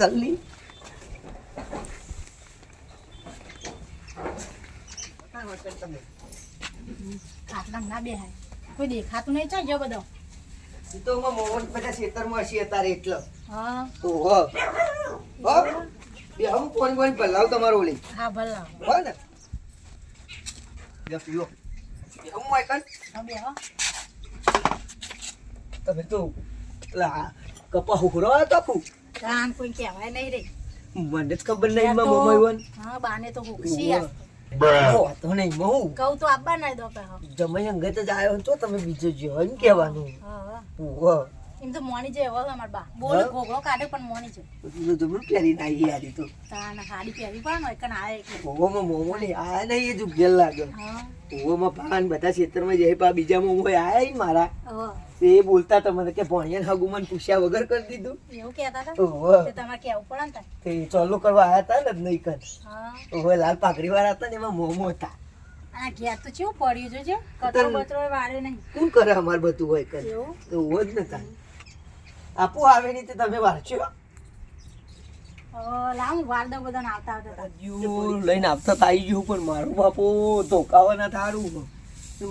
જલ્દી. ખાટલામાં ના બેહાય. કોઈ દેખાતું નહીં ચાલ જો બધો. તો હું મોહન બધા ખેતરમાં હશે તારે એટલે. હા. તો હો. બે હું ફોન ફોન ભલાવ તમારો ઓલી. હા ભલા હો ને. બે પીઓ બે હું આઈકન હા બે હો. તમે તો પેલા કપા હુકરો હતો કાન કોઈ કહેવાય નહીં રે. મને જ ખબર નહીં માં તો- મમ્મી વન હા બાને તો હુકસી હો તો નહીં મહુ કહું તો આબા ના દો પે હા અંગત જ આવ્યો તો તમે બીજો જો એમ કહેવાનું. હા ઓહો એમ તો મોની જે હોય અમાર બા. બોલ હા? કાઢે પણ મોની છે બધું જબરું પહેરી નાખી યારી તો. તાના હાડી પહેરી પણ હોય કણ આય એટલે. ઓહોમાં મોમો નહીં આ નહીં એ જ ઉગેલ લાગે. હા. ઓહોમાં પાન બધા ખેતરમાં જઈ પા બીજા મોમો આયા ઈ મારા. એ બોલતા તમને કે ભણિયાને હગુમાન પૂછ્યા વગર કરી દીધું. એવું કહેતા હતા? ઓહો તે તમારે કેવું પડે ને તે ચાલુ કરવા આયા હતા ને નહીં કર. હા. ઓહો લાલ પાઘડી વાળા હતા ને એમાં મોમો હતા. આ ઘેર તો ચેવું પડ્યું છે કચરો બચરો વાળે નહીં. શું કરે અમાર બધું હોય કરે. એવું? તો હોય જ નતા આપો આવે નહીં તે તમે વાંચો હવે લાવ હું વાર દઉં બધાને આવતા આવતા તાર. હજુ લઈને આવતા આવી ગયું પણ મારું બાપો ધોકાવાના થારું.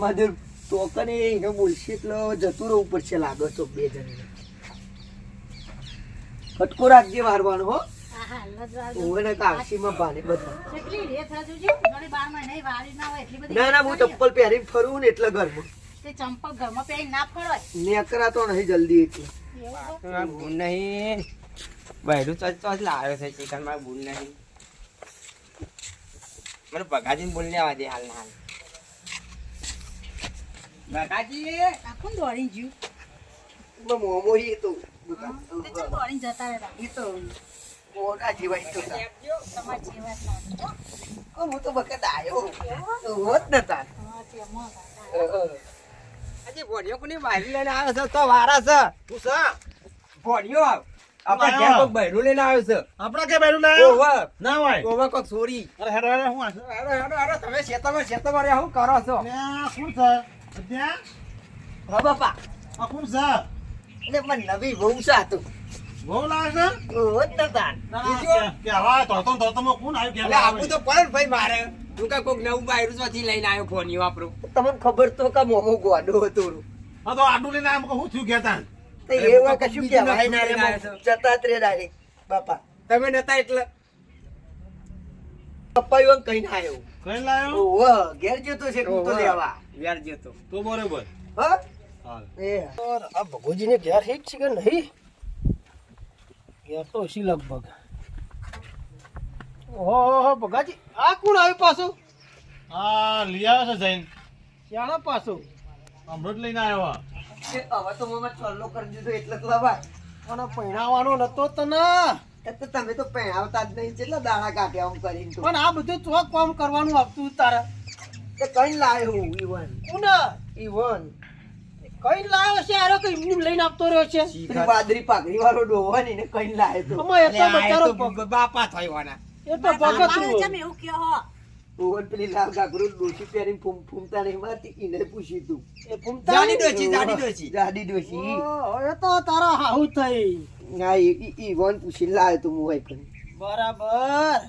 મારે ટોકને એને બોલશે એટલે જતું રહેવું પડશે લાગે તો બે જણ ફટકો રાખજે વારવાનો હો. ને ના ચપ્પલ પહેરી ફરું ને એટલે ઘરમાં. ચંપલ ઘરમાં પહેરી ના ફળવાય નેકરા તો નહીં જલ્દી એટલે. ભૂલ નહીં બહેરું તો જ લાવ્યો છે ચિકનમાં ભૂલ નહીં મને બગાજીને બોલ લેવા દે હાલ હાલ બગાજી આખું દોડી જ્યું? મોમો ઈ તો તે જતા રહેતા? ઈ તો મોટા જીવાય તો તા. તમારી જેવા જ હું તો બકત આવ્યો હોત ને તાર હા, તેમાં ભોડિયો. કોની બાયરી લઈને આવ્યો છે? તો વારા છે. તું સા ભોડિયો આપણા ઘેર કોક બહેરું લઈને આવ્યો છે. આપણા કે બેરું ના આવ્યો? ના હોય. ઓવર કોક ચોરી અરે હેડો હેડો હું હેડો હેડો અરે તમે શેતામાં શેતામાં રહ્યા હું કરો છો? કોણ છે? ત્યાં હા બાપા. આ કોણ છે? એટલે પણ નવી બહુ બહુ લાગે છે? આ ને તાર લાગે ના, બીજું? કે- હા તો તો તો કોણ આવ્યું? કે આપું તો પડે ભાઈ મારે? તું કા કોક નવું વાયરસમાંથી લઈને આવ્યો ફોનિયો વાપરો. તમને ખબર તો કે મોમો ગોડો હતો હા તો આડું લઈને આવ્યો હું થયું કેતા તો એવા કશું કે ભાઈ ના રે જતા ડાયરેક્ટ બાપા. તમે નતા એટલે? પપ્પા એવું કઈ ના આવ્યો. કઈ લાયો? ઓહો ઘેર જતો છે તું તો લેવા ઘેર જતો તો. બરોબર. હા? એ આ ભગોજીને ઘેર ઠીક છે કે નહીં? ઘેર તો હશે લગભગ. ઓહો ભગાજી આ કોણ આવ્યું પાછું? આ લઈ આવ્યો છે જૈન. ક્યાંનો પાછું? અમૃત લઈને આવ્યો. હવે તો મમ્મા ચોલ્લો કરી દીધો એટલે તો લવાય પણ પહેણાવાનો નતો તને તો તમે તો પહેણાવતા જ નહીં કેટલા દાણા કાઢ્યા હું કરીને તો. પણ આ બધું ચોક કામ કરવાનું આપતું તારે. એ કઈ લાયો હું ઈવન? કોને ઈવન. કઈ લાવ્યો છે? આરો કઈ એમનું લઈને આપતો રહ્યો છે? વાદળી પાઘડી વાળો ડોહો ને કઈ લાયો તો. અમે એ તો અલે આ એ બચારો બાપા થયો થયોના એ તો ભગત ચમ એવું કહો હો? ડોહો પેલી લાલ ગાગરો ડોશી પહેરીને ફૂમ ફૂમતા નહીં મારતી એને પૂછી તું. એ ફૂમતા જાડી. ડોશી જાડી ડોશી. જાડી ડોશી. એ તો તારા હાહુ થઈ. ના ઈ ઈવન પૂછીને લાયો તો હું હોય પણ. બરાબર.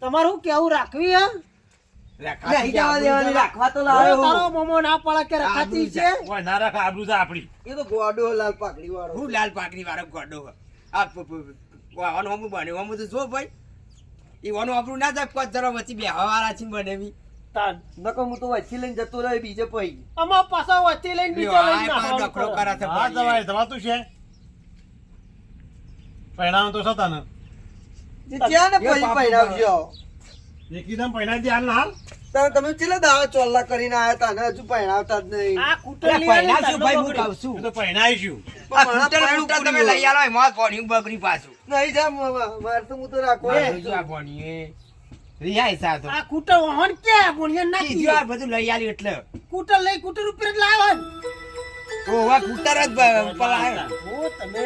તમારું કેવું રાખવી હે? નહીં જવા દેવાની રાખવા તો લાયો તારો. મોમો ના પડે કે રખાતી છે? ઓય ના રાખ આબરૂ છે આપણી. એ તો ગોડો લાલ પાકડી વાળો. હું લાલ પાકડી વાળો ગોડો આ પ- પ- બને હમું તો જો ભાઈ. ઈ આપણું ના જાય પાંચ જરા વચ્ચે બે હવારા છે બનેવી તાન. નકર હું તો વચ્ચે લઈને જતો રહ્યો બીજે પઈ આમાં પાછા વચ્ચે લઈને બીજો લઈને પાછો ડખરો કરે. છે હા. જવાય જવાતું છે. પહેણાવ તો સતા ને ત્યાં ને પછી પહેરાવજો. એકદમ પહેણાવી દે હાલ ના હાલ. તારે તમે કેટલા દાવા ચોલ્લા કરીને આયા તા? ને હજુ પહેણાવતા જ નહીં. આ કૂટલી પહેલા વાળી શું ભાઈ હું કહું છું. તો પહેણાવીશું પણ કૂટર મારા બૂટર પહેલું તમે લઈ પૂર્યું. એમાં ભણ્યું બગડી પાછું. નહીં જા મામા, તો હું તો રાખવા આ આ ભણ્યું એ. રિહાઈ આ કૂટર વાહન કે બોલિયન નાખી કીધું આ બધું લઈ આલ્યું એટલે. કુટર લઈ કુટર ઉપર જ લાવ્યો ને. ઓ જ પલાય. ઓ તમે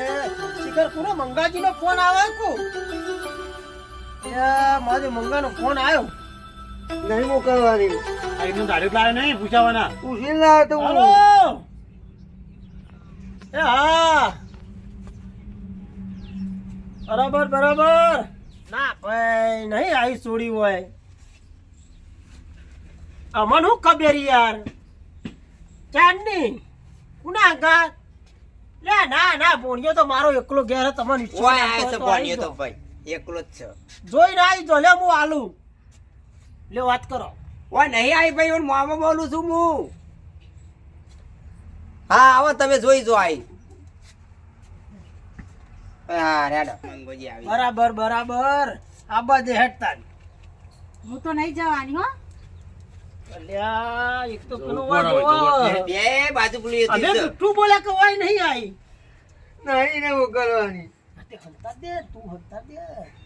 શિખર મંગાજીનો ફોન આવે કો એ મારે મંગાનો ફોન આવ્યો નહીં મોકલવાની. આ એકદમ ગાડી લાવે નહીં પૂછાવાના. પૂછીને લાવ્યો તો હું એ હા! બરાબર બરાબર. ના ભાઈ નહીં આવી છોડી હોય. અમન હું ખબર યાર? ચાંદની કુના ગાત લે ના ના ભોણિયો તો મારો એકલો ઘેર તમને ઈચ્છો ઓય હોય તો ભણ્યો તો ભાઈ એકલો જ છે. જોઈને રાઈ જો લે હું આલુ. લે વાત કરો. ઓ નહીં આવી ભાઈ હું મોમાં બોલું છું હું. હા આવો તમે જોઈ જો આઈ. હા રેડો. મંગોજી આવી બરાબર બરાબર. આ બધે હેઠતા હું તો નહીં જવાની હો. અલ્યા એક તો બે બાજુ હતી અમે બોલ્યા કે નહીં આવી નહીં ને મોકલવાની આ દે તું હંતા દે.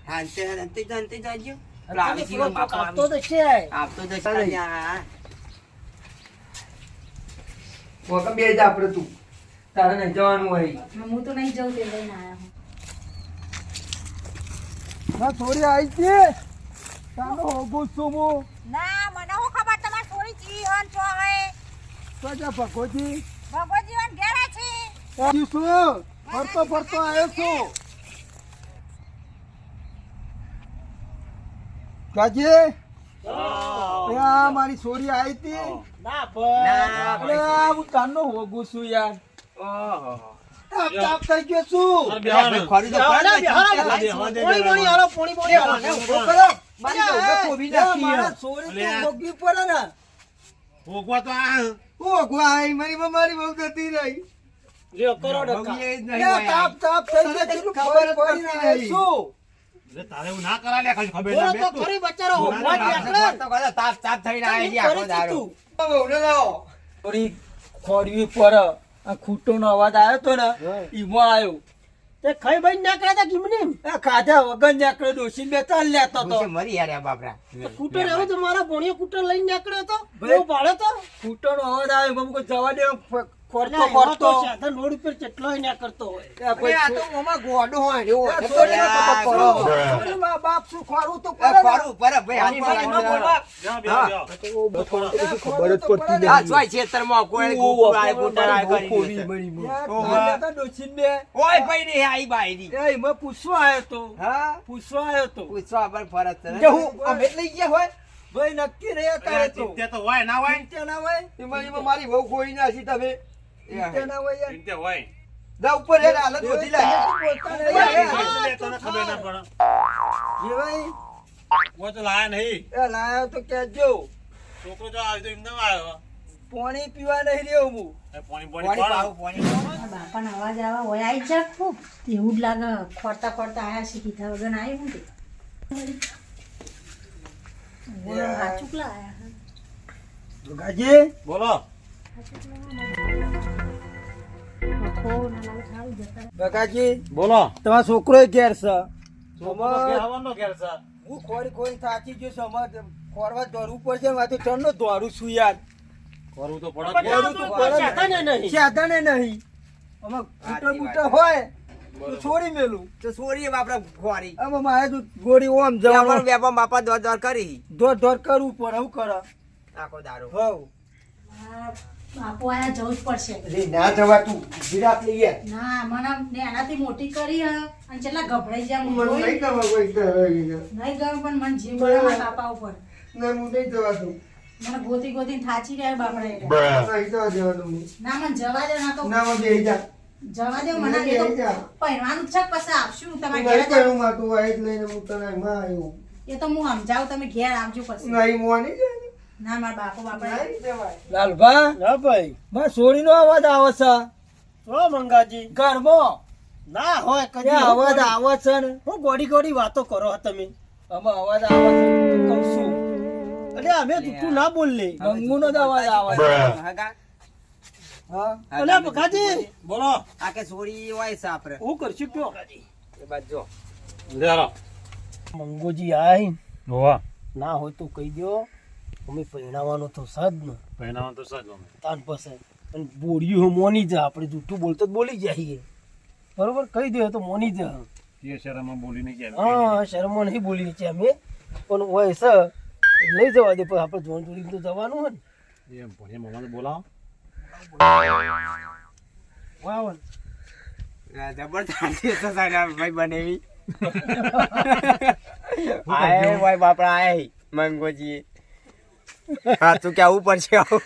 હાલતે હાલતે જાનતે જાજો. આપતો તો છે. આપતો તો છે યાર. બે જ આપણે તું. તારે નહીં જવાનું હોય. હું તો નહીં જઉં તે લઈને આયા થોડી આવી છે. તાનો હોગું છું હું ના મને હું ખબર તમારે થોડી જીવન છો હવે. ભગોજી ભગવત? જીવન છે. શું? ફરતો ફરતો આવ્યો છું. કાજી મારી છોરી આવી હતી. ના ભાઈ ના, આ હું તાનો હોગું છું યાર. ઓહો. પોણી પોણી પોણી પોણી ખબર પડી શું તારે એવું ના કરાય લે ખાલી ખબર ના તો ખરી બચારો બોલો જ ના, તો કહો, તાપ તાપ થઈને આવે છે આખો દારૂ. વહુને લાવો. થોડી ખોરવી પર આ ખૂટોનો અવાજ આવ્યો તો ને ઈમો આવ્યો તે ખાઈ ભાઈ નીકળ્યા તા કિમની? આ ખાધા વગર નીકળ્યો ડોસી બે ત્રણ લેતો તો. મરી યાર આ બાપરા. કૂટર એવું તો મારા ભોણિયો કૂટર લઈને નીકળ્યો તો? ભાઈ. ભાડે તો? ખૂટોનો અવાજ આવ્યો મમ્મી કોઈ જવા દે ખોરતો ખોરતો સાધન રોડ ઉપર કેટલોય નીકળતો હોય કોઈ આ તો ઓમાં ગોડો હોય એવો આ હોય. છોરીનો આ ખબર પડો. શું? છોરીમાં બાપ શું ખોરવું તો આ ખોરું પર ભાઈ ન બોલવા. બેહો, બેહો, બેહો. ખબર જ પડતી. આ કોઈ કરી તા બે. ઓય આઈ. એ પૂછવા આવ્યો તો હા પૂછવા આવ્યો તો પૂછવા પર છે ને. હું અમે લઈ ગયા હોય ભાઈ નક્કી નહીં કરે તો ચિંતા તો હોય ના હોય તે ના હોય એમાં એમાં મારી વહુ ના નાખી તમે ચિંતા ના હોય યાર. ચિંતા હોય. જા ઉપર હેડ હાલત વધી લાગે. એટલે તને ખબર ના પડે. જેવાય કોઈ તો લાયા નહીં. એ લાયો તો કહેજો. છોકરો જો આવ્યો તો એમને આવ્યો. પાણી પીવા નહીં રહ્યો હું. પાણી પાણી પાણી પાણી પાવું. મારા અવાજ આવા હોય આવી જા ખૂબ એવું જ લાગે ખોરતા ખોરતા આયા છે કીધા વગર આવ્યું તે. હાચુકલા આયા. દુર્ગાજી? બોલો. બકાજી બોલો. તમારો છોકરો ઘેર છે. છોકરો તો ઘેર આવવાનો ઘેર છે. હું ખોરી ખોરી થાકી ગયો છું. અમારે ખોરવા દોડવું પડશે મારે તો ચણનો દોડું છું યાર. કરવું તો પડે. આ તો કોઈ નહીં. સાધને નહીં. આમાં બૂટર બૂટર હોય છોડી મેલું. તો છોડીએ બાપરા ખોરી. આમાં મારે તો ગોળી ઓમ જવાનું વેપાર બાપા દોર દોર કરી. દોર દોર કરવું પડે હું કરે. આખો દારૂ હવ. બાપુ આયા જવું જ પડશે. લે ના જવા તું. વિરાટ લઈ ગયા ના મને નાનાથી મોટી કરી અને કેટલા ગભરાઈ ગયા મને. નહીં જવા કોઈ કરે નહીં ગયો પણ મને જીવ મારા બાપા ઉપર. ના હું નહીં જવા દઉં. મને ગોતી ગોતી થાચી ગયા બાપડા. એટલે. નહીં જવા દેવાનું હું. ના મને જવા દે ના તો ના મને જઈ જા. જવા દે મને એ તો પહેરવાનું છે પછી આપશું. તમે ઘેર. કરું માં તું આઈ લઈને હું તને માં આવ્યો એ તો હું સમજાવું તમે ઘેર આવજો પછી. નહીં મોની જાય. ના મારા બાપુ બાપડા લાલભા? ના ભાઈ. બસ સોરીનો અવાજ આવે છે. જો મંગાજી. ઘરમાં? ના હોય કદી. અવાજ આવે છે ને? હું ગોડી ગોડી વાતો કરો તમે. આમાં અવાજ આવે છે કહું છું. અરે અમે જૂઠું ના બોલલે મંગુનો જ અવાજ આવે છે. હા? અલે બકાજી બોલો. આ કે સોરી હોય છે આપડે. હું કરશું કયો? એ બાજુ જો. મંગોજી આઈ. ના હોય તો કહી દો અમે પહેણાવાનો તો સદ પહેણાવાનો પહેરાવાનું તો સજ અમે. તાન પાસે. અને બોડ્યું મોની જા આપણે જૂઠું બોલતો જ બોલી જઈએ બરોબર? કહી દે તો મોની જા. એ બોલી નહીં ગયા હા શરમમાં નહીં બોલી છીએ અમે. પણ હોય છે. લઈ જવા દે પણ આપણે જોન જોડી તો જવાનું હોય ને. એમ પણ એમ અમારે બોલાવો. વાહ જબરદસ્ત ભાઈ બનેવી. આય ભાઈ બાપડા આય મંગોજી હા તું કેવું પડશે આવું.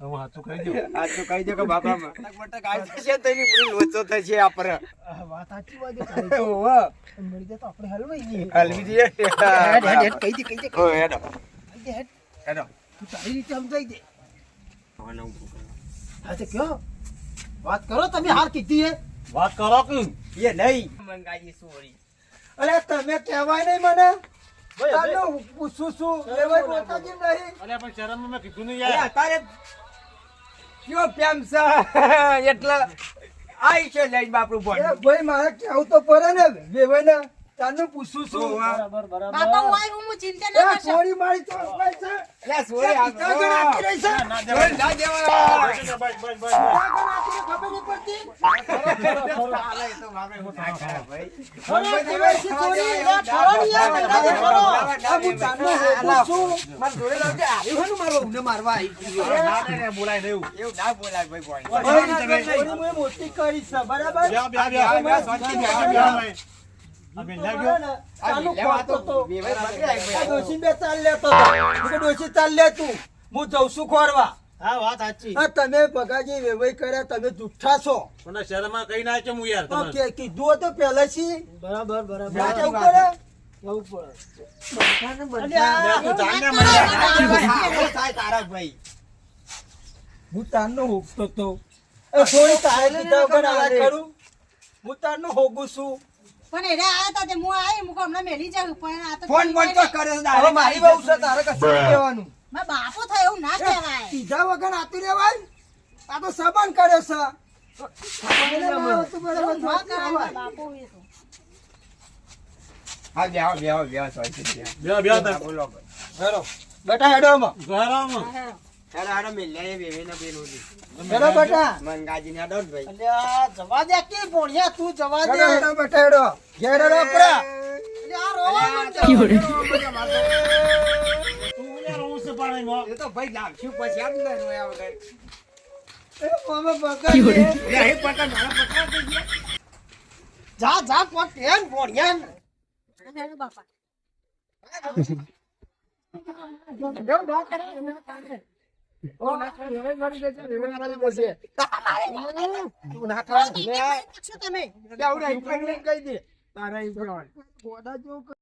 હવે કહી દો. આ કહી દે કે બાપા મટક મટક આવી જશે તો એની પૂરી લોચો થશે આપણે વાત સાચી વાત છે તારી. ઓહો. મળી જાય તો આપણે હલવાઈ જઈએ. હલવી દઈએ હેડ, હેડ, હેડ, કહી દે, કહી દે, ઓ હેડો. કહી હેડ. તું તારી રીતે સમજાઈ દે. હવે નવું હા તો કયો વાત કરો તમે હાર કીધી હે. વાત કરો કે? એ નહીં. મંગાજી સોરી અરે તમે કહેવાય નહીં મને. તારનો પૂછું છું લેવાય બોલતા કેમ નહીં. અલ્યા પણ શરમમાં મેં કીધું નહીં યાર. અત્યારે કયો પ્રેમ છે? એટલે આઈ છે લઈને બાપરું એ ભાઈ મારે કેવું તો પડે ને વેવાય ને. તારનું પૂછું છું બરાબર બરાબર બાપા હું હું ચિંતા ના કરશો સોરી મારી તો અપાય છે લે સોરી આ પિતા ગણ આપી રહી છે ના સોરી ના દેવા બસ બસ બસ ખબર નહીં પડતી હાલે તો બાપરે હું ના કરે ભાઈ સોરી બધા જે ખરો. આ હું તારનો હોકું છું. જોડે લાવજે આવ્યું હોય ને મારો ઊંધે મારવા આવી ગયો. ના ના ના બોલાય નહીં એવું ના બોલાય ભાઈ ભણ. ભાઈ ના સોરી મેં મોટી કરી બરાબર તો ને, તો તો. બાકી આવી આ ભાઈ. ડોશી બે હું જઉં છું ખોરવા. હા વાત સાચી. તમે બગાજી વેવાઈ કર્યા તમે જુઠ્ઠા છો. પણ આ કઈ ના છે હું યાર તો કે- કીધું હતું પહેલેથી બરાબર જવું પડે. હા, તારા ભાઈ. તારનો હોગતો તો. થોડી તારે લીધા વગર આવા કરું હું તારનો હોગું છું. પણ એને આયા તા તે હું આય મુકો હમણાં મેલી જાઉં પણ આ તો ફોન બોન તો કરે છે હવે મારી બહુ છે તારે કશું કહેવાનું. મારા બાપુ થાય એવું ના કહેવાય. કીધા વગર આતું રહેવાય? આ તો સબન કર્યો છે. હા બેહો બેહો. હેડો, હેડો, મિલ લે, એ બેબીને બેનું દી. હેડો બેટા મંગાજીને હેડો ને ભાઈ. અલ્યા જવા દે કે ભોણિયા તું જવા દે હેડો હેડો બેટા હેડો ઘેર હેડો આપણા. અલ્યા, આ રોવા માંડ્યો. તું યાર હું છે પાણીમાં. એ તો ભાઈ લાવશું પછી આમ ને રોયા વગર. એ મામા બગાડી. લે, એ પકડ, મારા પકડ થઈ જા જા કોટ એમ ભોણિયા હેડો બાપા તું તારા